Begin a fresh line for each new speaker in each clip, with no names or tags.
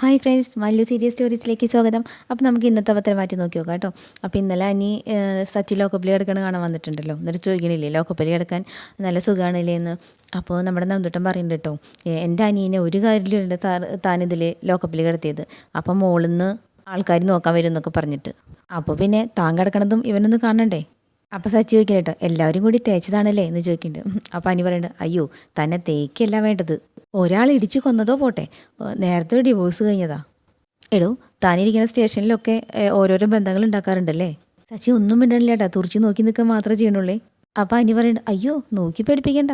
Hi friends Mallu serious സ്റ്റോറീസിലേക്ക് സ്വാഗതം. അപ്പോൾ നമുക്ക് ഇന്നത്തെ പത്രം മാറ്റി നോക്കി നോക്കാം കേട്ടോ. അപ്പോൾ ഇന്നലെ അനി സച്ചി ലോക്കപ്പലി കിടക്കണ കാണാൻ വന്നിട്ടുണ്ടല്ലോ. എന്നിട്ട് ചോദിക്കണില്ലേ ലോക്കപ്പലി കിടക്കാൻ നല്ല സുഖമാണല്ലേ എന്ന്? അപ്പോൾ നമ്മുടെ നന്ദുട്ടൻ പറയുന്നുണ്ട് കേട്ടോ എന്റെ അനിയനെ ഒരു കാര്യത്തിലുണ്ട് താനിതിൽ ലോക്കപ്പലി കിടത്തിയത്. അപ്പം മോളിൽ നിന്ന് ആൾക്കാർ നോക്കാൻ വരും എന്നൊക്കെ പറഞ്ഞിട്ട്. അപ്പോൾ പിന്നെ താൻ കിടക്കണതും ഇവനൊന്ന് കാണണ്ടേ? അപ്പോൾ സച്ചി ചോദിക്കണം കേട്ടോ എല്ലാവരും കൂടി തേച്ചതാണല്ലേ? എന്ന് ചോദിക്കുന്നുണ്ട്. അപ്പോൾ അനി പറയുന്നുണ്ട് അയ്യോ തന്നെ തേക്കല്ല വേണ്ടത്. ഒരാൾ ഇടിച്ചു കൊന്നതോ പോട്ടെ. നേരത്തെ ഡിവോഴ്സ് കഴിഞ്ഞതാ. എടോ താനിരിക്കുന്ന സ്റ്റേഷനിലൊക്കെ ഓരോരോ ബന്ധങ്ങൾ ഉണ്ടാക്കാറുണ്ടല്ലേ? സച്ചി ഒന്നും മിണ്ടണില്ല കേട്ടാ തുറച്ച് നോക്കി നിൽക്കാൻ മാത്രമേ ചെയ്യണുള്ളേ അപ്പൊ അനി പറയണ്ട. അയ്യോ നോക്കി പഠിപ്പിക്കണ്ട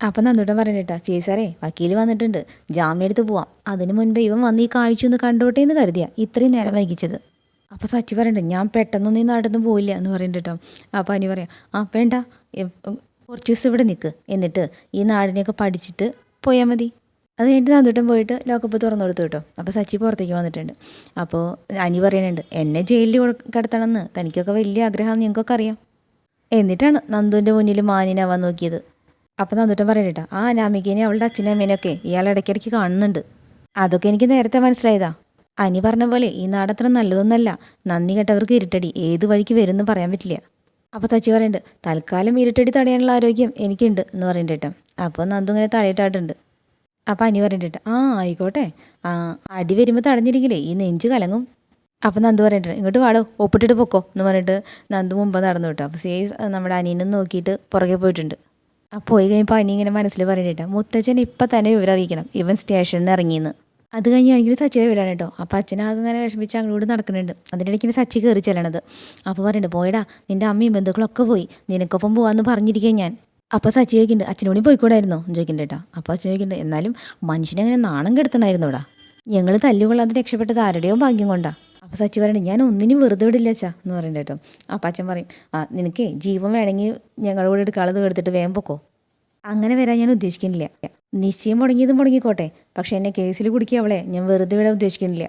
അപ്പം നന്ദുട്ടൻ പറയണ്ടേട്ടാ ചേച്ചി സാറേ വക്കീൽ വന്നിട്ടുണ്ട്. ജാമ്യം എടുത്ത് പോവാം. അതിനു മുൻപേ ഇവൻ വന്ന് ഈ കാഴ്ച ഒന്ന് കണ്ടോട്ടെ എന്ന് കരുതിയാ. ഇത്രയും നേരം വൈകിച്ചത്. അപ്പോൾ സച്ചി പറയണ്ട ഞാൻ പെട്ടെന്നൊന്നും ഈ നടന്നു പോയില്ല എന്ന് പറയുന്നുണ്ട് അപ്പോൾ അനി പറയാം ആ വേണ്ട. കുറച്ച് ദിവസം ഇവിടെ നിൽക്ക് എന്നിട്ട് ഈ നാടിനെയൊക്കെ പഠിച്ചിട്ട് പോയാൽ മതി. അത് കഴിഞ്ഞിട്ട് നന്ദുട്ടൻ പോയിട്ട് ലോക്കപ്പ് തുറന്നു കൊടുത്തു കേട്ടോ. അപ്പോൾ സച്ചി പുറത്തേക്ക് വന്നിട്ടുണ്ട്. അപ്പോൾ അനി പറയുന്നുണ്ട് എന്നെ ജയിലിൽ കൊടു- കിടത്തണമെന്ന്. തനിക്കൊക്കെ വലിയ ആഗ്രഹമാണെന്ന് ഞങ്ങൾക്കൊക്കെ അറിയാം. എന്നിട്ടാണ് നന്ദുവിന്റെ മുന്നിൽ മാനിനാവാൻ നോക്കിയത്. അപ്പോൾ നന്ദുട്ടൻ പറയണേട്ടാ ആ അനാമികേനെ അവളുടെ അച്ഛനും അമ്മേനൊക്കെ ഇയാൾ ഇടയ്ക്കിടയ്ക്ക് കാണുന്നുണ്ട്. അതൊക്കെ എനിക്ക് നേരത്തെ മനസ്സിലായതാ. അനി പറഞ്ഞ പോലെ ഈ നാടത്ര നല്ലതൊന്നല്ല. നന്ദി കേട്ടവർക്ക് ഇരുട്ടടി. ഏത് വഴിക്ക് വരുമെന്ന് പറയാൻ പറ്റില്ല. അപ്പോൾ സച്ചി പറയുന്നുണ്ട് തൽക്കാലം ഇരുട്ടടി തടയാനുള്ള ആരോഗ്യം എനിക്കുണ്ട് എന്ന് പറയുന്നുണ്ട് കേട്ടോ അപ്പോൾ നന്ദു ഇങ്ങനെ തലയിട്ടാട്ടുണ്ട്. അപ്പം അനി പറഞ്ഞിട്ട് ആ ആയിക്കോട്ടെ. ആ അടി വരുമ്പോൾ തടഞ്ഞിരിക്കില്ലേ? ഈ നെഞ്ച് കലങ്ങും. അപ്പം നന്ദു പറഞ്ഞിട്ട് ഇങ്ങോട്ട് വാടോ ഒപ്പിട്ടിട്ട് പൊക്കോ. എന്ന് പറഞ്ഞിട്ട് നന്ദു മുമ്പ് നടന്നു കേട്ടോ. അപ്പോൾ സേ നമ്മുടെ അനിയനും നോക്കിയിട്ട് പുറകെ പോയിട്ടുണ്ട്. ആ പോയി കഴിയുമ്പോൾ അനി ഇങ്ങനെ മനസ്സിൽ പറഞ്ഞിട്ട് മുത്തച്ഛൻ ഇപ്പം തന്നെ വിവരം അറിയിക്കണം ഇവൻ സ്റ്റേഷനിൽ നിന്ന് ഇറങ്ങിയെന്ന്. അത് കഴിഞ്ഞ് എനിക്ക് സച്ചിയെ വിടാണ് കേട്ടോ. അപ്പോൾ അച്ഛനാകെ ഇങ്ങനെ വിഷമിച്ച് അങ്ങോട്ട് നടക്കുന്നുണ്ട്. അതിന്റെ സച്ചി കയറി ചെല്ലണത്. അപ്പോൾ പറയുന്നുണ്ട് പോയടാ നിന്റെ അമ്മയും ബന്ധുക്കളൊക്കെ പോയി. നിനക്കൊപ്പം പോകാമെന്ന് പറഞ്ഞിരിക്കുക ഞാൻ. അപ്പോൾ സച്ചി ചോദിക്കുന്നുണ്ട് അച്ഛനോടും പോയിക്കൂടായിരുന്നോ? ചോദിക്കുന്നുണ്ട് കേട്ടോ. അപ്പോൾ അച്ഛൻ ചോദിക്കുന്നുണ്ട് എന്നാലും മനുഷ്യനെ അങ്ങനെ നാണം കെടുത്തണമായിരുന്നു ഇവിടെ ഞങ്ങൾ തല്ലുകൊള്ളാതെ രക്ഷപ്പെട്ടത് ആരുടെയോ ഭാഗ്യം കൊണ്ടാ? അപ്പോൾ സച്ചി പറയുന്നുണ്ട് ഞാൻ ഒന്നിനും വെറുതെ വിടില്ല അച്ഛാ എന്ന് പറയുന്നത് കേട്ടോ. അപ്പോൾ അച്ഛൻ പറയും ആ നിനക്കേ ജീവൻ വേണമെങ്കിൽ ഞങ്ങളുടെ കൂടെ എടുക്കാളത് എടുത്തിട്ട് വേഗം പൊക്കോ. അങ്ങനെ വരാൻ ഞാൻ ഉദ്ദേശിക്കുന്നില്ല. നിശ്ചയം മുടങ്ങിയത് മുടങ്ങിക്കോട്ടെ പക്ഷേ എന്നെ കേസിൽ കുടുക്കി അവളെ ഞാൻ വെറുതെ വിടാൻ ഉദ്ദേശിക്കുന്നില്ല.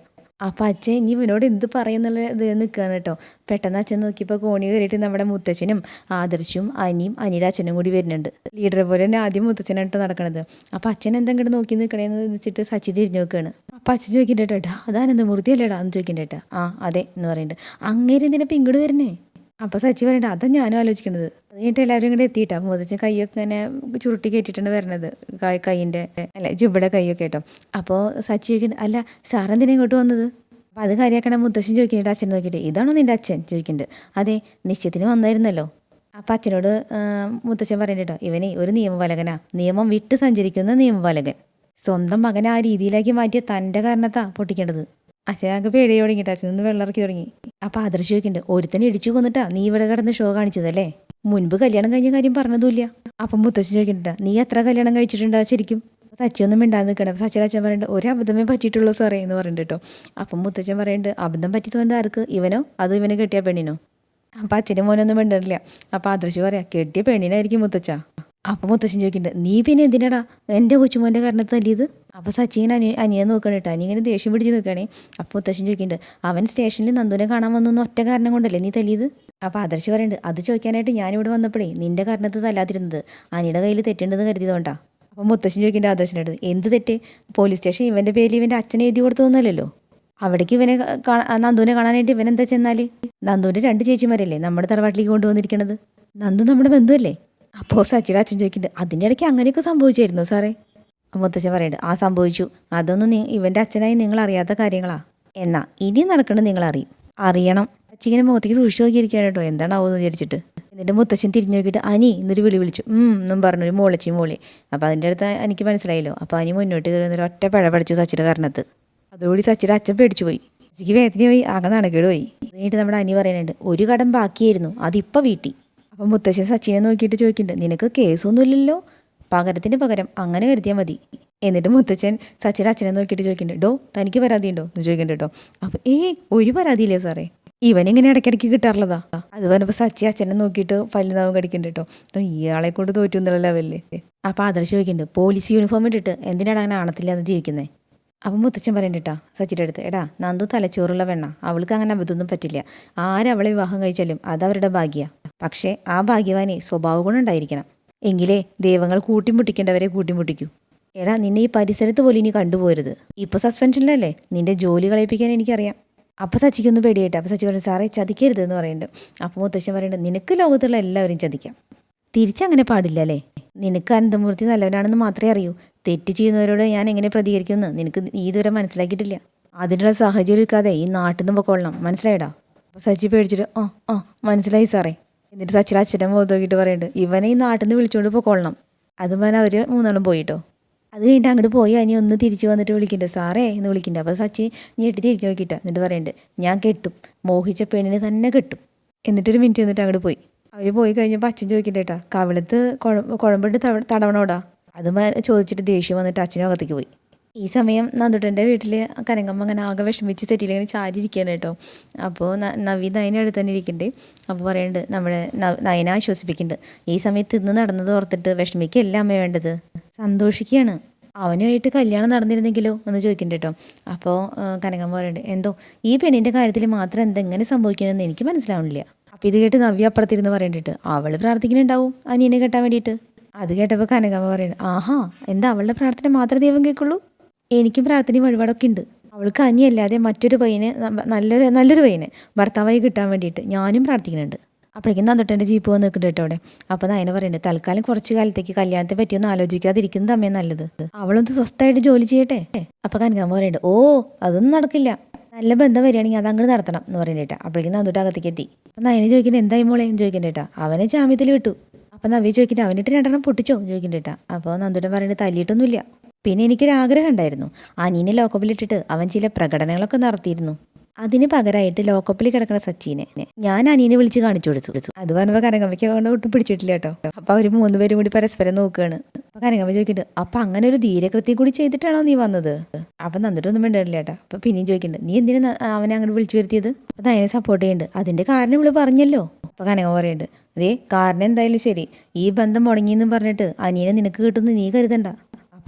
അപ്പം അച്ഛൻ ഇനി ഇവനോട് എന്ത് പറയുന്നുള്ള ഇത് നിൽക്കുകയാണ് കേട്ടോ. പെട്ടെന്ന് അച്ഛൻ നോക്കിയപ്പോൾ കോണി കയറിയിട്ട് നമ്മുടെ മുത്തച്ഛനും ആദർശും അനിയും അനിയുടെ അച്ഛനും കൂടി വരുന്നുണ്ട്. ലീഡറെ പോലെ തന്നെ ആദ്യം മുത്തച്ഛനായിട്ട് നടക്കണത്. അപ്പം അച്ഛൻ എന്താ എന്തെങ്കിലും നോക്കി നിൽക്കണേന്ന് വെച്ചിട്ട് സച്ചി തിരിഞ്ഞു നോക്കുകയാണ് അപ്പം അച്ഛൻ ചോദിക്കണ്ട കേട്ടോ അതാനെന്ത് മൂർത്തിയല്ലേടാ എന്ന് ചോദിക്കണ്ട കേട്ടോ ആ അതെ എന്ന് പറയുന്നുണ്ട്. അങ്ങേര് എന്തിനാ ഇപ്പം ഇങ്ങോട്ട് വരുന്നേ? അപ്പോൾ സച്ചി പറയണ്ട അതാ ഞാനും ആലോചിക്കുന്നത് എന്നിട്ട് എല്ലാവരും കൂടെ എത്തിയിട്ടാ. മുതച്ച് കൈയൊക്കെ ഇങ്ങനെ ചുരുട്ടി കയറ്റിയിട്ടാണ് വരണത് കൈയിന്റെ അല്ല ജുബയുടെ കൈയൊക്കെ കേട്ടോ അപ്പോൾ സച്ചി ചോദിക്കുന്നത് അല്ല സാറെന്തിനെ ഇങ്ങോട്ട് വന്നത്? അപ്പോൾ അത് കാര്യമാക്കണ മുത്തശ്ശൻ ചോദിക്കുന്നുണ്ട് അച്ഛൻ നോക്കിയിട്ട് ഇതാണോ നിന്റെ അച്ഛൻ? ചോദിക്കുന്നുണ്ട് അതെ നിശ്ചയത്തിന് വന്നായിരുന്നല്ലോ. അപ്പം അച്ഛനോട് മുത്തച്ഛൻ പറയണ്ടോ ഇവനെ ഒരു നിയമപാലകനാ നിയമം വിട്ട് സഞ്ചരിക്കുന്ന നിയമപാലകൻ. സ്വന്തം മകനെ ആ രീതിയിലാക്കി മാറ്റിയ തന്റെ കാരണത്താ പൊട്ടിക്കേണ്ടത്. അച്ഛനൊക്കെ പേടി തുടങ്ങിയിട്ട്. വെള്ളം വെള്ളമിറക്കി തുടങ്ങി. അപ്പം ആദർശ് ചോദിക്കുന്നുണ്ട് ഒരുത്തനെ ഇടിച്ചു കൊന്നിട്ടാ നീ ഇവിടെ കിടന്ന് ഷോ കാണിച്ചതല്ലേ? മുൻപ് കല്യാണം കഴിഞ്ഞ കാര്യം പറഞ്ഞതുമില്ല. അപ്പം മുത്തച്ഛൻ ചോദിക്കുന്നുണ്ട് നീ എത്ര കല്യാണം കഴിച്ചിട്ടുണ്ടാ ശരിക്കും? സച്ചിയൊന്നും മിണ്ടാതെ നിൽക്കണം സച്ചിയുടെ അച്ഛൻ പറയുന്നുണ്ട് ഒരു അബദ്ധമേ പറ്റിയിട്ടുള്ളൂ സാറേ എന്ന് പറയുന്നുണ്ട് കേട്ടോ. അപ്പം മുത്തച്ഛൻ പറയുന്നുണ്ട് അബദ്ധം പറ്റി തോന്നുന്നത് ആർക്ക്? ഇവനോ? അതോ ഇവനെ കെട്ടിയ പെണ്ണിനോ? അപ്പം അച്ഛനും മോനൊന്നും മിണ്ടണില്ല. അപ്പം ആദർശ് പറയാ കെട്ടിയ പെണ്ണിനായിരിക്കും മുത്തച്ഛ. അപ്പം മുത്തച്ഛൻ ചോദിക്കുന്നുണ്ട് നീ പിന്നെ എന്തിനടാ? എന്റെ കൊച്ചുമോന്റെ കാരണത്ത് തല്ലിയത് അപ്പോൾ സച്ചിൻ അനി അനിയെ നോക്കണം കേട്ടോ. അനി ഇങ്ങനെ ദേഷ്യം പിടിച്ച് നിൽക്കണേ അപ്പോൾ മുത്തശ്ശൻ ചോദിക്കുന്നുണ്ട് അവൻ സ്റ്റേഷനിൽ നന്ദുനെ കാണാൻ വന്നു ഒറ്റ കാരണം കൊണ്ടല്ലേ? നീ തല്ലിയത്? അപ്പോൾ ആദർശ് പറയുന്നുണ്ട് അത് ചോദിക്കാനായിട്ട് ഞാനിവിടെ വന്നപ്പോഴേ നിന്റെ കാരണത്ത് തല്ലാതിരുന്നത് അനിയുടെ കയ്യിൽ തെറ്റുണ്ടെന്ന് കരുതിയതുകൊണ്ടാണ് അപ്പോൾ മുത്തശ്ശൻ ചോദിക്കേണ്ട ആദർശനോട് എന്ത് തെറ്റ്? പോലീസ് സ്റ്റേഷൻ ഇവന്റെ പേരിൽ ഇവന്റെ അച്ഛനെ എഴുതി കൊടുത്തതൊന്നുമല്ലല്ലോ അവിടേക്ക് ഇവനെ നന്ദുവിനെ കാണാനായിട്ട് ഇവൻ ചെന്നാൽ? നന്ദുവിന്റെ രണ്ട് ചേച്ചിമാരല്ലേ നമ്മുടെ തറവാട്ടിലേക്ക് കൊണ്ടുവന്നിരിക്കണത്? നന്ദു നമ്മുടെ ബന്ധുവല്ലേ? അപ്പോൾ സച്ചിയുടെ അച്ഛൻ ചോദിക്കുന്നുണ്ട് അതിന്റെ ഇടയ്ക്ക് അങ്ങനെയൊക്കെ സംഭവിച്ചായിരുന്നു സാറേ? മുത്തച്ഛൻ പറയുന്നുണ്ട് ആ സംഭവിച്ചു. അതൊന്നും നീ ഇവന്റെ അച്ഛനായി നിങ്ങൾ അറിയാത്ത കാര്യങ്ങളാ. എന്നാ ഇനി നടക്കണത് നിങ്ങൾ അറിയും അറിയണം. അച്ഛനെ മുഖത്തേക്ക് സൂക്ഷിച്ച് നോക്കിയിരിക്കുകയാണ് കേട്ടോ. എന്താണാവോ എന്ന് വിചാരിച്ചിട്ട്. എന്നിട്ട് മുത്തച്ഛൻ തിരിഞ്ഞു നോക്കിയിട്ട് അനി എന്നൊരു വിളി വിളിച്ചു. എന്നും പറഞ്ഞു ഒരു മോളച്ചി മോളി. അപ്പോൾ അതിന്റെ അടുത്ത് എനിക്ക് മനസ്സിലായല്ലോ. അപ്പോൾ അനി മുന്നോട്ട് കയറി ഒരു ഒറ്റ പഴ പഠിച്ചു സച്ചിയുടെ കാരണത്ത് അതോടി സച്ചിയുടെ അച്ഛൻ പേടിച്ചു പോയി. സച്ചിക്ക് വേദനയായി ആകെ നടക്കേട് പോയി എന്നിട്ട് നമ്മുടെ അനി പറയുന്നുണ്ട് ഒരു കടം ബാക്കിയായിരുന്നു അതിപ്പോൾ വീട്ടി. അപ്പം മുത്തശ്ശൻ സച്ചിനെ നോക്കിയിട്ട് ചോദിക്കുന്നുണ്ട് നിനക്ക് കേസൊന്നുമില്ലല്ലോ? പകരത്തിന് പകരം അങ്ങനെ കരുതിയാൽ മതി. എന്നിട്ട് മുത്തച്ഛൻ സച്ചിയുടെ അച്ഛനെ നോക്കിയിട്ട് ചോദിക്കുന്നുണ്ട് ഡോ തനിക്ക് പരാതി ഉണ്ടോ? എന്ന് ചോദിക്കുന്നുണ്ട് കേട്ടോ. അപ്പം ഏ ഒരു പരാതിയില്ലേ സാറേ? ഇവനിങ്ങനെ ഇടയ്ക്കിടയ്ക്ക് കിട്ടാറുള്ളതാ? അത് പറഞ്ഞപ്പോൾ സച്ചി അച്ഛനെ നോക്കിയിട്ട് പല്ലുനാവും കടിക്കുന്നുണ്ട് കേട്ടോ. ഇയാളെ കൊണ്ട് തോറ്റു എന്നുള്ള ലെവലില്ലേ അപ്പോൾ ആദർശ് ചോദിക്കുന്നുണ്ട് പോലീസ് യൂണിഫോം ഇട്ടിട്ട് എന്തിനാണ് അങ്ങനെ ആണത്തില്ലാതെ ജീവിക്കുന്നത് അപ്പം മുത്തച്ഛൻ പറയണ്ടിട്ടാ സച്ചിയുടെ അടുത്ത് എടാ നന്ദു തലച്ചോറുള്ള വെണ്ണ അവൾക്ക് അങ്ങനെ അബദ്ധമൊന്നും പറ്റില്ല. ആരവളെ വിവാഹം കഴിച്ചാലും അത് അവരുടെ ഭാഗ്യ. പക്ഷേ ആ ഭാഗ്യവാനെ സ്വഭാവ ഗുണം ഉണ്ടായിരിക്കണം. എങ്കിലേ ദൈവങ്ങൾ കൂട്ടിമുട്ടിക്കേണ്ടവരെ കൂട്ടിമുട്ടിക്കൂ. എടാ നിന്നെ ഈ പരിസരത്ത് പോലും ഇനി കണ്ടുപോരുത്. ഇപ്പോൾ സസ്പെൻഷനിലല്ലേ? നിന്റെ ജോലി കളയിപ്പിക്കാൻ എനിക്കറിയാം. അപ്പോൾ സച്ചിക്കൊന്ന് പേടിയായിട്ട് അപ്പോൾ സച്ചി പറയും സാറേ ചതിക്കരുത് എന്ന് പറയുന്നുണ്ട്. അപ്പോൾ മുത്തശ്ശൻ പറയുന്നുണ്ട് നിനക്ക് ലോകത്തുള്ള എല്ലാവരും ചതിക്കാം. തിരിച്ചങ്ങനെ പാടില്ല അല്ലേ നിനക്ക് അനന്തമൂർത്തി നല്ലവനാണെന്ന് മാത്രമേ അറിയൂ. തെറ്റ് ചെയ്യുന്നവരോട് ഞാൻ എങ്ങനെ പ്രതികരിക്കുമെന്ന് നിനക്ക് നീ ഇതുവരെ മനസ്സിലാക്കിയിട്ടില്ല. അതിനുള്ള സാഹചര്യം ഇരിക്കാതെ ഈ നാട്ടിൽ നിന്ന് പൊക്കോളണം മനസ്സിലായടാ? അപ്പോൾ സച്ചി പേടിച്ചിട്ട് ഓ ആ മനസ്സിലായി സാറേ. എന്നിട്ട് സച്ചിൽ അച്ഛന്റെ മുഖത്ത് നോക്കിയിട്ട് പറയുന്നുണ്ട് ഇവനെ ഈ നാട്ടിൽ നിന്ന് വിളിച്ചുകൊണ്ട് പോയിക്കൊള്ളണം അത് പറഞ്ഞാൽ അവർ മൂന്നാളും പോയിട്ടോ. അത് കഴിഞ്ഞിട്ട് അങ്ങോട്ട് പോയി അനി ഒന്ന് തിരിച്ച് വന്നിട്ട് വിളിക്കുന്നുണ്ട് സാറേ എന്ന് വിളിക്കുന്നുണ്ട് അപ്പോൾ സച്ചി നീ ഞെട്ടി തിരിച്ച് നോക്കിയിട്ടാ. എന്നിട്ട് പറയുന്നുണ്ട് ഞാൻ കെട്ടും. മോഹിച്ച പെണ്ണിനെ തന്നെ കെട്ടും. എന്നിട്ടൊരു മിനിറ്റ് വന്നിട്ട് അങ്ങോട്ട് പോയി. അവർ പോയി കഴിഞ്ഞപ്പോൾ അച്ഛൻ ചോദിക്കണ്ടേ കേട്ടാ കവിളത്ത് കുഴ കുഴമ്പിട്ട് തടവണോടാ? അത് ചോദിച്ചിട്ട് ദേഷ്യം വന്നിട്ട് അച്ഛനും അകത്തേക്ക് പോയി. ഈ സമയം നന്ദുട്ടന്റെ വീട്ടിൽ കനകമ്മ അങ്ങനെ ആകെ വിഷമിച്ച് സെറ്റിൽ ഇങ്ങനെ ചാരി ഇരിക്കുകയാണ് കേട്ടോ അപ്പോൾ നവീദ് നവി നയന അടുത്ത് തന്നെ ഇരിക്കുന്നുണ്ട്. അപ്പോൾ പറയുന്നുണ്ട് നമ്മുടെ നയന ആശ്വസിപ്പിക്കുന്നുണ്ട്. ഈ സമയത്ത് ഇന്ന് നടന്നത് ഓർത്തിട്ട് വിഷമിക്കല്ല അമ്മ വേണ്ടത്? സന്തോഷിക്കുകയാണ്. അവനുമായിട്ട് കല്യാണം നടന്നിരുന്നെങ്കിലോ എന്ന് ചോദിക്കുന്നുണ്ട് കേട്ടോ. അപ്പോൾ കനകമ്മ പറയുന്നുണ്ട് എന്തോ ഈ പെണ്ണിന്റെ കാര്യത്തിൽ മാത്രം എന്തെങ്ങനെ സംഭവിക്കണമെന്ന് എനിക്ക് മനസ്സിലാവണില്ല. അപ്പോൾ ഇത് കേട്ട് നവ്യ അപ്പുറത്തിരുന്ന് പറയണ്ടിട്ട് അവൾ പ്രാർത്ഥിക്കുന്നുണ്ടാവും അനിയനെ കെട്ടാൻ വേണ്ടിയിട്ട്. അത് കേട്ടപ്പോൾ കനകമ്മ പറയുന്നത് ആഹാ എന്താ അവളുടെ പ്രാർത്ഥന മാത്രമേ ദൈവം കേൾക്കുള്ളൂ? എനിക്കും പ്രാർത്ഥനയും വഴിപാടൊക്കെ ഉണ്ട്. അവൾക്ക് അനിയല്ലാതെ മറ്റൊരു പയ്യനെ നല്ലൊരു നല്ലൊരു പയ്യനെ ഭർത്താവായി കിട്ടാൻ വേണ്ടിയിട്ട് ഞാനും പ്രാർത്ഥിക്കുന്നുണ്ട്. അപ്പോഴേക്കും നന്നിട്ടെന്റെ ജീപ്പ് വന്ന് നിൽക്കുന്നുണ്ട് കേട്ടോ അവിടെ. അപ്പോൾ നയന പറയുന്നുണ്ട് തൽക്കാലം കുറച്ച് കാലത്തേക്ക് കല്യാണത്തെ പറ്റിയൊന്നും ആലോചിക്കാതിരിക്കുന്നത് അമ്മേ നല്ലത്. അവളൊന്ന് സ്വസ്ഥമായിട്ട് ജോലി ചെയ്യട്ടെ? അപ്പോൾ കനകാൻ പറയുന്നുണ്ട് ഓ അതൊന്നും നടക്കില്ല. നല്ല ബന്ധം വരികയാണെങ്കിൽ അത് അങ്ങോട്ട് നടത്തണം എന്ന് പറയുന്നത് കേട്ടോ. അപ്പോഴേക്കും നന്ദുട്ട് അകത്തേക്ക് എത്തി. അപ്പം നയന ചോദിക്കുന്നത് എന്തായി മോളെ? എന്ന് ചോദിക്കണ്ട കേട്ടോ. അവനെ ജാമ്യത്തിൽ വിട്ടു. അപ്പം നവ്യ ചോദിക്കട്ടെ അവനിട്ട് രണ്ടെണ്ണം പൊട്ടിച്ചോ? ചോദിക്കണ്ട കേട്ടോ. അപ്പോൾ നന്ദുട്ടൻ പറയുന്നത് തല്ലിയിട്ടൊന്നുമില്ല. പിന്നെ എനിക്കൊരാഗ്രഹം ഉണ്ടായിരുന്നു. അനീനെ ലോക്കപ്പിലിട്ടിട്ട് അവൻ ചില പ്രകടനങ്ങളൊക്കെ നടത്തിയിരുന്നു. അതിന് പകരമായിട്ട് ലോക്കപ്പിൽ കിടക്കുന്ന സച്ചിനെ ഞാൻ അനീനെ വിളിച്ച് കാണിച്ചു കൊടുത്തു. അത് പറഞ്ഞപ്പോൾ കനകമ്മയ്ക്ക് കൊണ്ട് ഒട്ടും പിടിച്ചിട്ടില്ല കേട്ടോ. അപ്പോൾ അവർ മൂന്നുപേരും കൂടി പരസ്പരം നോക്കുകയാണ് അപ്പോൾ കനകമ്മ ചോദിക്കുന്നുണ്ട് അപ്പം അങ്ങനെ ഒരു ധീരകൃത്യം കൂടി ചെയ്തിട്ടാണോ നീ വന്നത്? അപ്പം നന്നിട്ടൊന്നും വേണ്ടില്ല കേട്ടോ. അപ്പോൾ പിന്നെയും ചോദിക്കുന്നുണ്ട് നീ എന്തിനാ അവനെ അങ്ങോട്ട് വിളിച്ചു വരുത്തിയത്? അപ്പം അതിനെ സപ്പോർട്ട് ചെയ്യുന്നുണ്ട് അതിന്റെ കാരണം ഇവൾ പറഞ്ഞല്ലോ. അപ്പോൾ കനകമ്മ പറയുന്നുണ്ട് അതേ കാരണം എന്തായാലും ശരി. ഈ ബന്ധം മുടങ്ങിയെന്നും പറഞ്ഞിട്ട് അനിയനെ നിനക്ക് കിട്ടുമെന്ന് നീ കരുതണ്ട.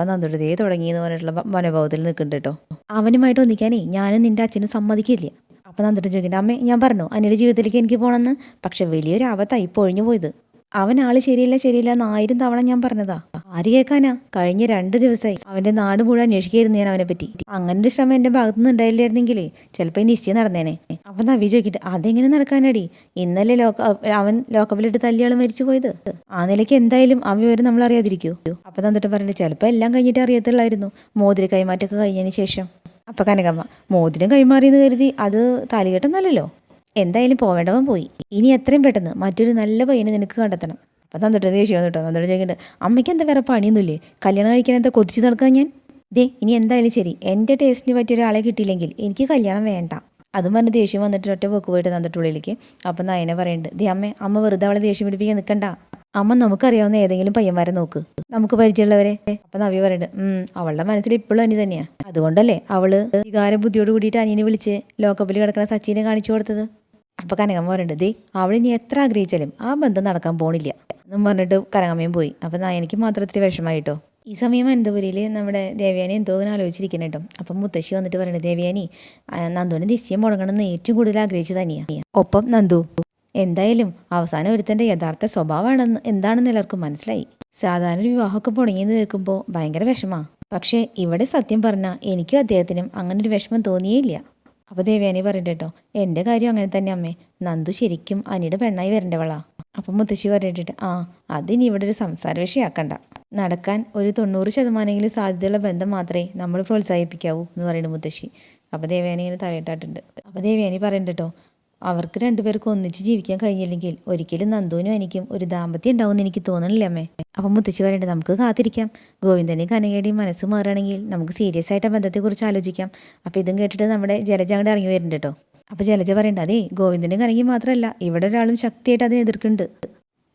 അപ്പം നന്ദുടെ ദേ തുടങ്ങിയെന്ന് പറഞ്ഞിട്ടുള്ള മനോഭാവത്തിൽ നിൽക്കുന്നുണ്ട് കേട്ടോ. അവനുമായിട്ട് ഒന്നിക്കാനേ ഞാനും നിന്റെ അച്ഛനും സമ്മതിക്കില്ല. അപ്പം നന്ദിട്ട് ചോദിക്കേണ്ട അമ്മേ ഞാൻ പറഞ്ഞു അനിയുടെ ജീവിതത്തിലേക്ക് എനിക്ക് പോകണമെന്ന്. പക്ഷെ വലിയൊരു ആപത്തായി പൊഴിഞ്ഞു പോയത്. അവൻ ആൾ ശരിയില്ല ശരിയില്ല എന്ന് ആയിരം തവണ ഞാൻ പറഞ്ഞതാ. ആര് കേൾക്കാനാ? കഴിഞ്ഞ രണ്ട് ദിവസമായി അവന്റെ നാട് മുഴുവൻ അന്വേഷിക്കായിരുന്നു ഞാൻ അവനെ പറ്റി. അങ്ങനെ ഒരു ശ്രമം എന്റെ ഭാഗത്തുനിന്ന് ഉണ്ടായില്ലായിരുന്നെങ്കിൽ ചിലപ്പോ ചിലപ്പോൾ നിശ്ചയം നടന്നേനെ. അപ്പൊ നവി ചോദിക്കട്ടെ അതെങ്ങനെ നടക്കാനടി? ഇന്നലെ ലോക അവൻ ലോക്കപ്പിലിട്ട് തല്ലിയാൾ മരിച്ചു പോയത്. ആ നിലയ്ക്ക് എന്തായാലും ആ വിവരം നമ്മൾ അറിയാതിരിക്കൂ. അപ്പൊ തന്നിട്ട് പറഞ്ഞിട്ട് ചിലപ്പോൾ എല്ലാം കഴിഞ്ഞിട്ട് അറിയത്തുള്ളായിരുന്നു. മോതിരി കൈമാറ്റമൊക്കെ കഴിഞ്ഞതിന് ശേഷം. അപ്പൊ കനകമ്മ മോതിരം കൈമാറിയെന്ന് കരുതി അത് താലികെട്ടെന്നല്ലല്ലോ? എന്തായാലും പോവേണ്ടവൻ പോയി. ഇനി എത്രയും പെട്ടെന്ന് മറ്റൊരു നല്ല പയ്യനെ നിനക്ക് കണ്ടെത്തണം. അപ്പം തന്നിട്ട് ദേഷ്യം വന്നിട്ടോ തന്നിട്ട് ചോദിക്കുന്നുണ്ട് അമ്മയ്ക്ക് എന്താ വേറെ പണിയൊന്നുമില്ലേ? കല്യാണം കഴിക്കാൻ എന്താ കൊതിച്ച് നടക്കാൻ ഞാൻ? ദേ ഇനി എന്തായാലും ശരി. എന്റെ ടേസ്റ്റിന് പറ്റിയ ഒരാളെ കിട്ടിയില്ലെങ്കിൽ എനിക്ക് കല്യാണം വേണ്ട. അതും പറഞ്ഞ് ദേഷ്യം വന്നിട്ട് ഒറ്റ പോക്ക് പോയിട്ട് തന്നിട്ട് ഉള്ളിലേക്ക്. അപ്പം നയനെ പറയുന്നുണ്ട് ദേ അമ്മ അമ്മ വെറുതെ അവളെ ദേഷ്യം പിടിപ്പിക്കാൻ നിൽക്കണ്ട അമ്മ നമുക്കറിയാവുന്ന ഏതെങ്കിലും പയ്യന്മാരെ നോക്ക്. നമുക്ക് പരിചയമുള്ളവരെ. അപ്പം നവി പറയുന്നുണ്ട് അവളുടെ മനസ്സിൽ ഇപ്പോഴും അനി തന്നെയാണ് അതുകൊണ്ടല്ലേ അവൾ വികാര ബുദ്ധിയോട് കൂടിയിട്ട് അനിയനെ വിളിച്ച് ലോക്കപ്പിൽ കിടക്കുന്ന സച്ചിനെ കാണിച്ചു കൊടുത്തത്. അപ്പൊ കനകമ്മ ദേ അവളിനി എത്ര ആഗ്രഹിച്ചാലും ആ ബന്ധം നടക്കാൻ പോണില്ല. എന്നും പറഞ്ഞിട്ട് കനകമ്മയും പോയി. അപ്പൊ എനിക്ക് മാത്രം ഇത്തിരി വിഷമായിട്ടോ ഈ സമയം അനന്തപുരിയിൽ നമ്മുടെ ദേവയാനി എന്തോ ഇങ്ങനെ ആലോചിച്ചിരിക്കണം കേട്ടോ അപ്പം മുത്തശ്ശി വന്നിട്ട് പറയുന്നത് ദേവയാനി നന്ദുവിന് നിശ്ചയം മുടങ്ങണമെന്ന് ഏറ്റവും കൂടുതൽ ആഗ്രഹിച്ചു തന്നെയാണ് ഒപ്പം നന്ദു എന്തായാലും അവസാനം ഒരുത്തന്റെ യഥാർത്ഥ സ്വഭാവമാണെന്ന് എന്താണെന്ന് എല്ലാവർക്കും മനസ്സിലായി. സാധാരണ ഒരു വിവാഹമൊക്കെ മുടങ്ങിയെന്ന് കേൾക്കുമ്പോൾ ഭയങ്കര വിഷമാ. പക്ഷേ ഇവിടെ സത്യം പറഞ്ഞാൽ എനിക്കും അദ്ദേഹത്തിനും അങ്ങനെ ഒരു തോന്നിയേ തോന്നിയേയില്ല അപ്പോൾ ദേവയാനി പറയട്ടെ എന്റെ കാര്യം അങ്ങനെ തന്നെ അമ്മേ. നന്ദു ശരിക്കും അനിയുടെ പെണ്ണായി വരേണ്ടവളാ. അപ്പം മുത്തശ്ശി പറഞ്ഞിട്ട് ആ അതിനി ഇവിടെ ഒരു സംസാര വിഷയമാക്കണ്ട നടക്കാൻ ഒരു തൊണ്ണൂറ് ശതമാനമെങ്കിലും സാധ്യതയുള്ള ബന്ധം മാത്രമേ നമ്മൾ പ്രോത്സാഹിപ്പിക്കാവൂ എന്ന് പറയുന്നു മുത്തശ്ശി. അപ്പോൾ ദേവയാനി ഇങ്ങനെ തലയിട്ടാട്ടുണ്ട്. അപ്പോൾ ദേവയാനി പറയണ്ട അവർക്ക് രണ്ടുപേർക്കും ഒന്നിച്ച് ജീവിക്കാൻ കഴിഞ്ഞില്ലെങ്കിൽ ഒരിക്കലും നന്ദുവിനും എനിക്കും ഒരു ദാമ്പത്യം ഉണ്ടാവുമെന്ന് എനിക്ക് തോന്നണില്ല അമ്മേ. അപ്പം മുത്തശ്ശി പറയണ്ടേ നമുക്ക് കാത്തിരിക്കാം. ഗോവിന്ദനെയും കനകയുടെയും മനസ്സ് മാറുകയാണെങ്കിൽ നമുക്ക് സീരിയസ് ആയിട്ട് ആ ബന്ധത്തെക്കുറിച്ച് ആലോചിക്കാം. അപ്പോൾ ഇതും കേട്ടിട്ട് നമ്മുടെ ജലജ അങ്ങോട്ട് ഇറങ്ങി വരുന്നുണ്ട് കേട്ടോ. അപ്പൊ ജലജ പറയണ്ട അതേ ഗോവിന്ദനും കനകയും മാത്രമല്ല ഇവിടെ ഒരാളും ശക്തിയായിട്ട് അതിനെ എതിർക്കുന്നുണ്ട്.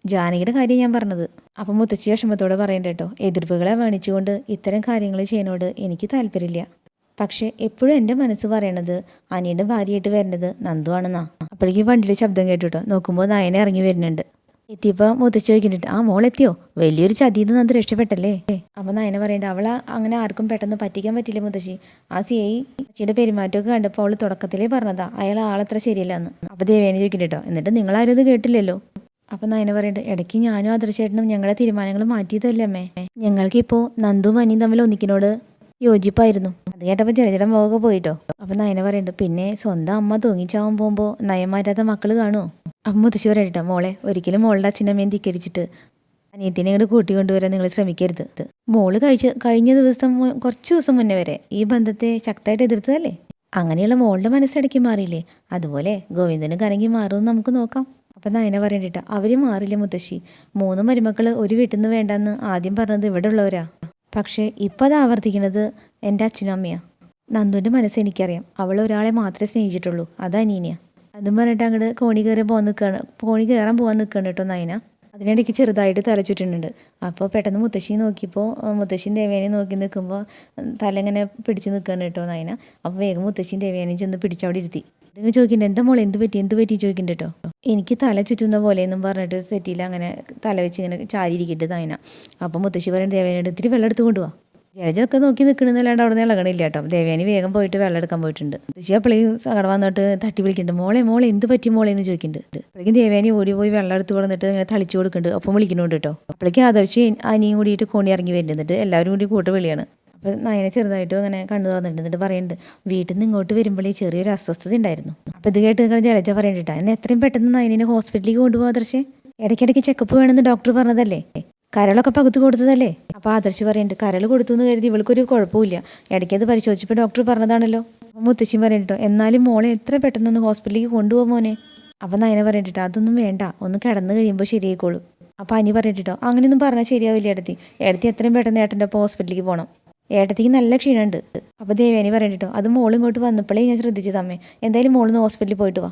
ജാനകിയുടെ കാര്യം ഞാൻ പറഞ്ഞത്. അപ്പം മുത്തശ്ശി വിഷമത്തോടെ പറയണ്ട കേട്ടോ എതിർപ്പുകളെ വേണിച്ചുകൊണ്ട് ഇത്തരം കാര്യങ്ങൾ ചെയ്യുന്നതോട് എനിക്ക് താല്പര്യമില്ല. പക്ഷെ എപ്പോഴും എന്റെ മനസ്സ് പറയണത് അനിയുടെ ഭാര്യയായിട്ട് വരേണ്ടത് നന്ദു ആണെന്നാ. അപ്പോഴേക്കും വണ്ടിയുടെ ശബ്ദം കേട്ടു കേട്ടോ നോക്കുമ്പോൾ നായനെ ഇറങ്ങി വരുന്നുണ്ട്. എത്തിയപ്പോൾ മുത്തശ്ശി ചോദിക്കുന്നുണ്ട് ആ മോൾ എത്തിയോ? വലിയൊരു ചതിയിൽ നിന്ന് നന്ദു രക്ഷപ്പെട്ടല്ലേ? അപ്പം നയനെ പറയണ്ട അവളെ അങ്ങനെ ആർക്കും പെട്ടെന്ന് പറ്റിക്കാൻ പറ്റില്ല മുത്തശ്ശി. ആ സി ഐ പെരുമാറ്റമൊക്കെ കണ്ടപ്പോൾ അവൾ തുടക്കത്തിലേ പറഞ്ഞതാ അയാൾ ആളത്ര ശരിയല്ല എന്ന് അപ്പോൾ ദേവേനെ ചോദിക്കണ്ട എന്നിട്ട് നിങ്ങളാരും ഇത് കേട്ടില്ലല്ലോ? അപ്പം നയന പറയണ്ട ഇടയ്ക്ക് ഞാനും ആദർശേട്ടനും ഞങ്ങളുടെ തീരുമാനങ്ങൾ മാറ്റിയതല്ലേ അമ്മേ? ഞങ്ങൾക്കിപ്പോൾ നന്ദും അനിയും തമ്മിൽ ഒന്നിക്കിനോട് യോജിപ്പായിരുന്നു. അത് കേട്ടപ്പോൾ ജലജലം മുഖമൊക്കെ പോയിട്ടോ. അപ്പം നയന പറയുന്നുണ്ട് പിന്നെ സ്വന്തം അമ്മ തൂങ്ങിച്ചാവാൻ പോകുമ്പോൾ നയമാരാത്ത മക്കൾ കാണുമോ അപ്പം മുത്തശ്ശി പറയട്ടോ മോളെ ഒരിക്കലും മോളുടെ അച്ഛനമ്മയും ധിക്കരിച്ചിട്ട് അനിയത്തിനെ ഇങ്ങോട്ട് കൂട്ടിക്കൊണ്ടുവരാൻ നിങ്ങൾ ശ്രമിക്കരുത്. മോൾ കഴിച്ച കഴിഞ്ഞ ദിവസം കുറച്ച് ദിവസം മുന്നേ വരെ ഈ ബന്ധത്തെ ശക്തമായിട്ട് എതിർത്തതല്ലേ? അങ്ങനെയുള്ള മോളുടെ മനസ്സിടയ്ക്ക് മാറിയില്ലേ? അതുപോലെ ഗോവിന്ദന് കരങ്ങി മാറുമെന്ന് നമുക്ക് നോക്കാം. അപ്പം നയന പറയണ്ടിട്ട അവർ മാറില്ല മുത്തശ്ശി? മൂന്ന് മരുമക്കൾ ഒരു വീട്ടിൽ നിന്ന് വേണ്ടെന്ന് ആദ്യം പറഞ്ഞത് ഇവിടെ ഉള്ളവരാ. പക്ഷേ ഇപ്പം അത് ആവർത്തിക്കുന്നത് എന്റെ അച്ഛനും അമ്മയാണ് നന്ദുവിന്റെ മനസ്സ് എനിക്കറിയാം. അവൾ ഒരാളെ മാത്രമേ സ്നേഹിച്ചിട്ടുള്ളൂ. അത് അനീനിയ. അതും പറഞ്ഞിട്ട് അങ്ങോട്ട് കോണി കയറി പോകാൻ നിൽക്കുകയാണ് കോണി കയറാൻ പോകാൻ നിൽക്കുകയാണ് കേട്ടോ നയന. അതിനിടയ്ക്ക് ചെറുതായിട്ട് തല ചുറ്റുന്നുണ്ട് അപ്പോൾ പെട്ടെന്ന് മുത്തശ്ശി നോക്കിയപ്പോൾ മുത്തശ്ശിയും ദേവേനെ നോക്കി നിൽക്കുമ്പോൾ തല ഇങ്ങനെ പിടിച്ച് നിൽക്കുകയാണ് കേട്ടോ നയന. അപ്പോൾ വേഗം മുത്തശ്ശിയും ദേവേനെയും ചെന്ന് പിടിച്ചവിടെ ഇരുത്തി. ഇങ്ങനെ ചോദിക്കണ്ട എന്താ മോളെ എന്ത് പറ്റി എന്ത് പറ്റി? ചോദിക്കണ്ട കേട്ടോ എനിക്ക് തല ചുറ്റുന്ന പോലെ എന്നും പറഞ്ഞിട്ട് സെറ്റിയിൽ അങ്ങനെ തല വെച്ച് ഇങ്ങനെ ചാരിയിരിക്കട്ട് തായന അപ്പം മുത്തശ്ശി പറയുന്നത് ദേവേനോട് ഇത്തിരി വെള്ളം എടുത്ത് കൊണ്ടുപോവാ ജലജൊക്കെ നോക്കി നിൽക്കണമെന്നല്ലാണ്ട് അവിടെ നിന്ന് ഇളകണില്ല കേട്ടോ ദേവേനി വേഗം പോയിട്ട് വെള്ളം എടുക്കാൻ പോയിട്ടുണ്ട്. മുത്തശ്ശി അപ്പോഴേക്കും സങ്കടം വന്നിട്ട് തട്ടി വിളിക്കുന്നുണ്ട് മോളെ മോളെ എന്ത് പറ്റി മോളെ? എന്ന് ചോദിക്കുന്നുണ്ട് അപ്പോഴേക്കും ദേവേനി ഓടി പോയി വെള്ളം എടുത്ത് കൊടുത്തിട്ട് ഇങ്ങനെ തളിച്ചു കൊടുക്കുന്നുണ്ട് ഒപ്പം വിളിക്കുന്നുണ്ട് കേട്ടോ അപ്പോഴേക്കും ആദർശി അനിയും കൂടിയിട്ട് കോണി ഇറങ്ങി വരുന്നുണ്ട് എല്ലാവരും കൂടി കൂട്ട് വിളിയാണ്. അപ്പോൾ നയനെ ചെറുതായിട്ടും അങ്ങനെ കണ്ണു തുറന്നിട്ടുണ്ട്. എന്നിട്ട് പറയുന്നുണ്ട് വീട്ടിൽ നിന്ന് ഇങ്ങോട്ട് വരുമ്പോഴേ ചെറിയൊരു അസ്വസ്ഥത ഉണ്ടായിരുന്നു. അപ്പോൾ ഇത് കേട്ട് നിങ്ങൾ ജലജ പറയണ്ടിട്ടാ എന്നാൽ എത്രയും പെട്ടെന്ന് നയനെ ഹോസ്പിറ്റലിലേക്ക് കൊണ്ടുപോകാം ആദർശേ. ഇടയ്ക്കിടയ്ക്ക് ചെക്കപ്പ് വേണമെന്ന് ഡോക്ടർ പറഞ്ഞതല്ലേ? കരളൊക്കെ പകുത്ത് കൊടുത്തതല്ലേ? അപ്പോൾ ആദർശ് പറയുന്നുണ്ട് കരൾ കൊടുത്തു എന്ന് കരുതി ഇവൾക്കൊരു കുഴപ്പമില്ല ഇടയ്ക്ക് അത് പരിശോധിച്ചപ്പോൾ ഡോക്ടർ പറഞ്ഞതാണല്ലോ. മുത്തശ്ശി പറയുന്നുണ്ടോ എന്നാലും മോളെ എത്ര പെട്ടെന്നൊന്ന് ഹോസ്പിറ്റലിലേക്ക് കൊണ്ടുപോകും മോനെ. അപ്പോൾ നയന പറഞ്ഞിട്ടോ അതൊന്നും വേണ്ട ഒന്ന് കിടന്ന് കഴിയുമ്പോൾ ശരിയായിക്കോളും. അപ്പോൾ അനി പറഞ്ഞിട്ടോ അങ്ങനെയൊന്നും പറഞ്ഞാൽ ശരിയാവില്ല ഇടത്തി ഇടത്തി എത്രയും പെട്ടെന്ന് ഏട്ടന്റെ അപ്പോൾ ഹോസ്പിറ്റലിലേക്ക് പോകണം ഏട്ടത്തിക്ക് നല്ല ക്ഷീണമുണ്ട്. അപ്പോൾ ദേവേനി പറഞ്ഞിട്ടോ അത് മോൾ ഇങ്ങോട്ട് വന്നപ്പോഴേ ഞാൻ ശ്രദ്ധിച്ചത് അമ്മേ. എന്തായാലും മോളിന്ന് ഹോസ്പിറ്റലിൽ പോയിട്ട് വാ.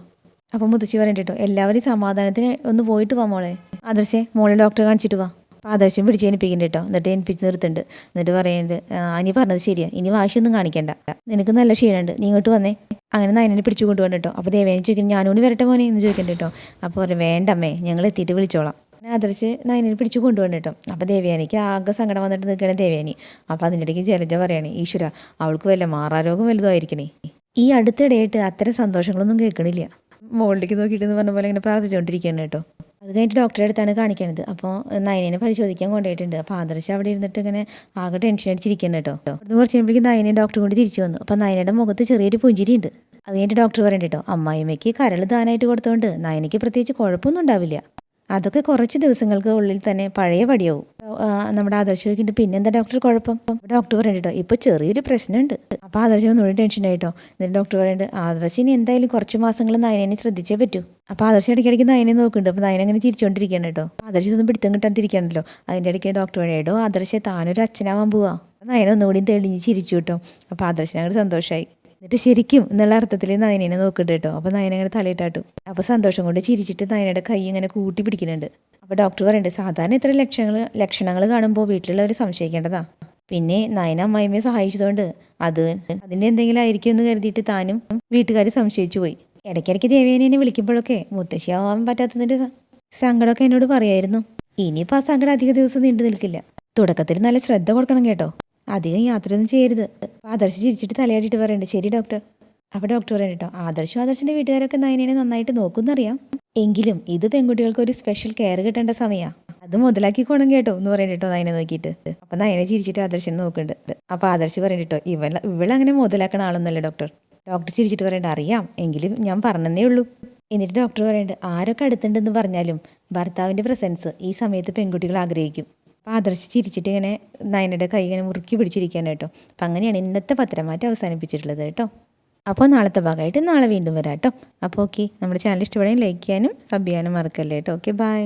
അപ്പോൾ മുത്തശ്ശി പറഞ്ഞിട്ടോ എല്ലാവരും സമാധാനത്തിന് ഒന്ന് പോയിട്ട് വാ മോളെ. ആദർശേ മോളെ ഡോക്ടറെ കാണിച്ചിട്ട് വാ. അപ്പോൾ ആദർശം പിടിച്ച് എനിപ്പിക്കുന്നുണ്ട് കേട്ടോ എന്നിട്ട് എനിപ്പിച്ച് നിർത്തുന്നുണ്ട് എന്നിട്ട് പറയുന്നുണ്ട് "ആ, അനി പറഞ്ഞത് ശരിയാ ഇനി വാശിയൊന്നും കാണിക്കണ്ട. നിനക്ക് നല്ല ക്ഷീണമുണ്ട് നീ ഇങ്ങോട്ട് വന്നേ. അങ്ങനെ നയനെ പിടിച്ചു കൊണ്ടുപോകണം കേട്ടോ അപ്പോൾ ദേവേനെ ചോദിക്കുന്നു ഞാനോട് വരട്ടെ മോനെ? എന്ന് ചോദിക്കണ്ട കേട്ടോ അപ്പോൾ പറയും വേണ്ടമ്മേ ഞങ്ങൾ എത്തിയിട്ട് വിളിച്ചോളാം. അങ്ങനെ ആദർശ് നയനെ പിടിച്ചു കൊണ്ടുപോകണം കേട്ടോ. അപ്പോൾ ദേവയാനിക്ക് ആകെ സങ്കടം വന്നിട്ട് നിൽക്കുകയാണ് ദേവയാനി. അപ്പോൾ അതിന്റെ ഇടയ്ക്ക് ജലജ പറയാണ് ഈശ്വര അവൾക്ക് വല്ല മാറാരോഗം വലുതായിരിക്കണേ ഈ അടുത്തിടെയായിട്ട് അത്തരം സന്തോഷങ്ങളൊന്നും കേൾക്കണില്ല. മുകളിലേക്ക് നോക്കിയിട്ട് എന്ന് പറഞ്ഞ പോലെ ഇങ്ങനെ പ്രാർത്ഥിച്ചുകൊണ്ടിരിക്കുകയാണ് കേട്ടോ. അത് കഴിഞ്ഞിട്ട് ഡോക്ടറെ അടുത്താണ് കാണിക്കണത്. അപ്പോൾ നയനെ പരിശോധിക്കാൻ കൊണ്ടുപോയിട്ടുണ്ട്. അപ്പോൾ ആദർശ് അവിടെ ഇരുന്നിട്ട് ഇങ്ങനെ ആകെ ടെൻഷൻ അടിച്ചിരിക്കുകയാണ് കേട്ടോ. അത് കുറച്ച് കഴിയുമ്പോഴേക്കും നയനെ ഡോക്ടർ കൊണ്ട് തിരിച്ചു വന്നു. അപ്പോൾ നയനയുടെ മുഖത്ത് ചെറിയൊരു പുഞ്ചിരി ഉണ്ട് അത് കഴിഞ്ഞിട്ട് ഡോക്ടർ പറയണ്ട കേട്ടോ അമ്മായിമ്മയ്ക്ക് കരൾ ദാനായിട്ട് കൊടുത്തോണ്ട് നയനയ്ക്ക് പ്രത്യേകിച്ച് കുഴപ്പമൊന്നും ഉണ്ടാവില്ല. അതൊക്കെ കുറച്ച് ദിവസങ്ങൾക്ക് ഉള്ളിൽ തന്നെ പഴയ പടിയാവും. നമ്മുടെ ആദർശ് ചോദിക്കുന്നുണ്ട് പിന്നെന്താ ഡോക്ടർ കുഴപ്പം? ഡോക്ടർ പറഞ്ഞിട്ടോ ഇപ്പൊ ചെറിയൊരു പ്രശ്നമുണ്ട്. അപ്പോൾ ആദർശം ഒന്നുകൂടി ടെൻഷൻ ആയിട്ടോ എന്നിട്ട് ഡോക്ടർ പറയുന്നുണ്ട് ആദർശിന് എന്തായാലും കുറച്ച് മാസങ്ങൾ നയനെ ശ്രദ്ധിച്ചേ പറ്റൂ. അപ്പോൾ ആദർശം ഇടയ്ക്കിടയ്ക്ക് നയനെ നോക്കുന്നുണ്ട് അപ്പോൾ നയനെ അങ്ങനെ ചിരിച്ചുകൊണ്ടിരിക്കുകയാണ് കേട്ടോ ആദർശം ഒന്നും പിടുത്തം കിട്ടാൻ തിരിക്കണല്ലോ അതിന്റെ ഇടയ്ക്ക് ഡോക്ടർ വഴിയായിട്ടോ ആദർശെ താനൊരു അച്ഛനാവാൻ പോവാ. നയനൊന്നുകൂടി തെളിഞ്ഞ് ചിരിച്ചു കേട്ടോ അപ്പോൾ ആദർശനങ്ങൾ സന്തോഷമായി എന്നിട്ട് ശരിക്കും എന്നുള്ള അർത്ഥത്തിൽ നയനെ നോക്കുന്നുണ്ട് കേട്ടോ. അപ്പോൾ നയന അങ്ങനെ തലയിട്ടാട്ടു. അപ്പോൾ സന്തോഷം കൊണ്ട് ചിരിച്ചിട്ട് നയനയുടെ കൈ ഇങ്ങനെ കൂട്ടി പിടിക്കുന്നുണ്ട്. അപ്പോൾ ഡോക്ടർ പറയുന്നുണ്ട് സാധാരണ ഇത്ര ലക്ഷണങ്ങൾ ലക്ഷണങ്ങൾ കാണുമ്പോൾ വീട്ടിലുള്ളവർ സംശയിക്കേണ്ടതാ. പിന്നെ നയന അമ്മായിമ്മയെ സഹായിച്ചതുകൊണ്ട് അത് അതിന്റെ എന്തെങ്കിലും ആയിരിക്കും എന്ന് കരുതിയിട്ട് താനും വീട്ടുകാർ സംശയിച്ചു പോയി. ഇടയ്ക്കിടയ്ക്ക് ദേവേനെ വിളിക്കുമ്പോഴൊക്കെ മുത്തശ്ശിയാവാൻ പറ്റാത്തതിന്റെ സ- സങ്കടമൊക്കെ എന്നോട് പറയായിരുന്നു. ഇനിയിപ്പോൾ ആ സങ്കടം അധിക ദിവസം നീണ്ടു നിൽക്കില്ല. തുടക്കത്തിൽ നല്ല ശ്രദ്ധ കൊടുക്കണം കേട്ടോ. അധികം യാത്രയൊന്നും ചെയ്യരുത്. ആദർശ് ചിരിച്ചിട്ട് തലയാടിയിട്ട് പറയണ്ട്. ശരി ഡോക്ടർ അപ്പോൾ ഡോക്ടർ പറയുന്നത് കേട്ടോ ആദർശും ആദർശിന്റെ വീട്ടുകാരൊക്കെ നയനെ നന്നായിട്ട് നോക്കുന്നറിയാം. എങ്കിലും ഇത് പെൺകുട്ടികൾക്ക് ഒരു സ്പെഷ്യൽ കെയർ കിട്ടേണ്ട സമയമാണ് അത് മുതലാക്കിക്കോണം കേട്ടോ എന്ന് പറയണ്ട കേട്ടോ നയനെ നോക്കിയിട്ട്. അപ്പം നയനെ ചിരിച്ചിട്ട് ആദർശനെ നോക്കുന്നുണ്ട് അപ്പോൾ ആദർശ് പറയണ്ട കേട്ടോ ഇവൾ ഇവളങ്ങനെ മുതലാക്കണ ആളൊന്നല്ല ഡോക്ടർ ഡോക്ടർ ചിരിച്ചിട്ട് പറയണ്ട അറിയാം. എങ്കിലും ഞാൻ പറഞ്ഞതേ ഉള്ളൂ. എന്നിട്ട് ഡോക്ടർ പറയുന്നുണ്ട് ആരൊക്കെ അടുത്തുണ്ടെന്ന് പറഞ്ഞാലും ഭർത്താവിന്റെ പ്രസൻസ് ഈ സമയത്ത് പെൺകുട്ടികൾ ആഗ്രഹിക്കും. അപ്പോൾ ചിരിച്ചിട്ട് ഇങ്ങനെ നയനയുടെ കൈ ഇങ്ങനെ മുറുക്കി പിടിച്ചിരിക്കാൻ കേട്ടോ. അപ്പം അങ്ങനെയാണ് ഇന്നത്തെ പത്രമാറ്റം അവസാനിപ്പിച്ചിട്ടുള്ളത് കേട്ടോ. അപ്പോൾ നാളത്തെ ഭാഗമായിട്ട് നാളെ വീണ്ടും വരാം കേട്ടോ. അപ്പോൾ ഓക്കെ നമ്മുടെ ചാനൽ ഇഷ്ടപ്പെടുകയും ലൈക്ക് ചെയ്യാനും സബ് ചെയ്യാനും മറക്കല്ലേ കേട്ടോ. Okay bye